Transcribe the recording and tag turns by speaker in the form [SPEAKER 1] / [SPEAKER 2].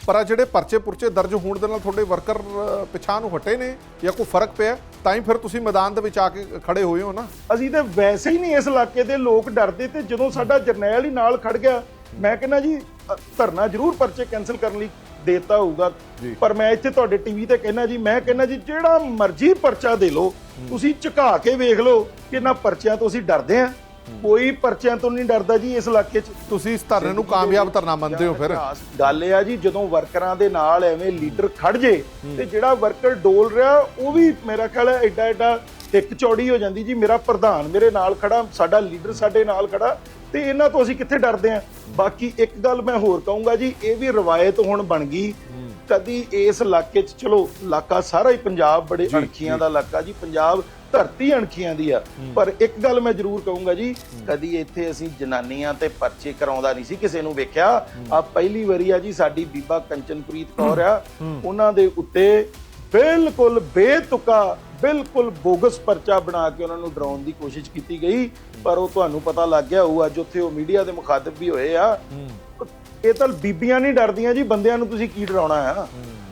[SPEAKER 1] ਪਰ ਆ ਜਿਹੜੇ ਪਰਚੇ ਪੁਰਚੇ ਦਰਜ ਹੋਣ ਦੇ ਨਾਲ ਤੁਹਾਡੇ ਵਰਕਰ ਅ, ਪਿਛਾਂਹ ਨੂੰ ਹਟੇ ਨੇ ਜਾਂ ਕੋਈ ਫ਼ਰਕ ਪਿਆ ਤਾਂ ਹੀ ਫਿਰ ਤੁਸੀਂ ਮੈਦਾਨ ਦੇ ਵਿੱਚ ਆ ਕੇ ਖੜੇ ਹੋਏ ਹੋ ਨਾ।
[SPEAKER 2] ਅਸੀਂ ਤੇ ਵੈਸੇ ਹੀ ਨਹੀਂ ਇਸ ਇਲਾਕੇ ਦੇ ਲੋਕ ਡਰਦੇ ਤੇ ਜਦੋਂ ਸਾਡਾ ਜਰਨੈਲ ਹੀ ਨਾਲ ਖੜ ਗਿਆ ਮੈਂ ਕਹਿੰਦਾ ਜੀ ਧਰਨਾ ਜ਼ਰੂਰ ਪਰਚੇ ਕੈਨਸਲ ਕਰਨ ਲਈ ਦੇਤਾ ਹੋਊਗਾ। ਪਰ ਮੈਂ ਇੱਥੇ ਤੁਹਾਡੇ ਟੀਵੀ ਤੇ ਕਹਿੰਦਾ ਜੀ ਮੈਂ ਕਹਿੰਦਾ ਜੀ ਜਿਹੜਾ ਮਰਜ਼ੀ ਪਰਚਾ ਦੇ ਲਓ ਤੁਸੀਂ ਝੁਕਾ ਕੇ ਵੇਖ ਲਓ ਕਿ ਇਹਨਾਂ ਪਰਚਿਆਂ ਤੋਂ ਅਸੀਂ ਡਰਦੇ ਆ ਕੋਈ ਪਰਚਿਆਂ ਤੋਂ ਨਹੀਂ ਡਰਦਾ ਜੀ ਇਸ ਇਲਾਕੇ 'ਚ।
[SPEAKER 1] ਤੁਸੀਂ ਇਸ ਧਰਨੇ ਨੂੰ ਕਾਮਯਾਬ ਧਰਨਾ ਮੰਨਦੇ ਹੋ ਫਿਰ?
[SPEAKER 2] ਗੱਲ ਇਹ ਆ ਜੀ ਜਦੋਂ ਵਰਕਰਾਂ ਦੇ ਨਾਲ ਐਵੇਂ ਲੀਡਰ ਖੜ ਜੇ ਤੇ ਜਿਹੜਾ ਵਰਕਰ ਡੋਲ ਰਿਹਾ ਉਹ ਵੀ ਮੇਰਾ ਖਿਆਲ ਹੈ ਐਡਾ ਐਡਾ ਇੱਕ ਚੌੜੀ ਹੋ ਜਾਂਦੀ ਜੀ। ਮੇਰਾ ਪ੍ਰਧਾਨ ਮੇਰੇ ਨਾਲ ਖੜਾ ਸਾਡਾ ਲੀਡਰ ਸਾਡੇ ਨਾਲ ਖੜਾ ਤੇ ਇਹਨਾਂ ਤੋਂ ਅਸੀਂ ਕਿੱਥੇ ਡਰਦੇ ਆ? ਬਾਕੀ ਇੱਕ ਗੱਲ ਮੈਂ ਹੋਰ ਕਹੂੰਗਾ ਜੀ ਇਹ ਵੀ ਰਵਾਇਤ ਹੁਣ ਬਣ ਗਈ। ਕਦੀ ਇਸ ਇਲਾਕੇ 'ਚ ਚਲੋ ਇਲਾਕਾ ਸਾਰਾ ਹੀ ਪੰਜਾਬ ਬੜੇ ਅਣਖੀਆਂ ਦਾ ਇਲਾਕਾ ਜੀ ਪੰਜਾਬ ਧਰਤੀ ਅਣਖੀਆਂ ਦੀ ਆ। ਪਰ ਇੱਕ ਗੱਲ ਮੈਂ ਜ਼ਰੂਰ ਕਹੂੰਗਾ ਜੀ ਕਦੀ ਇੱਥੇ ਅਸੀਂ ਜਨਾਨੀਆਂ ਤੇ ਪਰਚੇ ਕਰਾਉਂਦਾ ਨਹੀਂ ਸੀ ਕਿਸੇ ਨੂੰ ਵੇਖਿਆ। ਆ ਪਹਿਲੀ ਵਾਰੀ ਆ ਜੀ ਸਾਡੀ ਬੀਬਾ ਕੰਚਨਪ੍ਰੀਤ ਕੌਰ ਆ। ਉਹਨਾਂ ਦੇ ਉੱਤੇ ਬਿਲਕੁਲ ਬੇਤੁਕਾ ਬਿਲਕੁਲ ਬੋਗਸ ਪਰਚਾ ਬਣਾ ਕੇ ਉਹਨਾਂ ਨੂੰ ਡਰਾਉਣ ਦੀ ਕੋਸ਼ਿਸ਼ ਕੀਤੀ ਗਈ। ਪਰ ਉਹ ਤੁਹਾਨੂੰ ਪਤਾ ਲੱਗ ਗਿਆ ਹੋਊ ਅੱਜ ਉੱਥੇ ਉਹ ਮੀਡੀਆ ਦੇ ਮੁਖਾਤਬ ਵੀ ਹੋਏ ਆ। ਇਹ ਤਾਂ ਬੀਬੀਆਂ ਨਹੀਂ ਡਰਦੀਆਂ ਜੀ ਬੰਦਿਆਂ ਨੂੰ ਤੁਸੀਂ ਕੀ ਡਰਾਉਣਾ ਆ?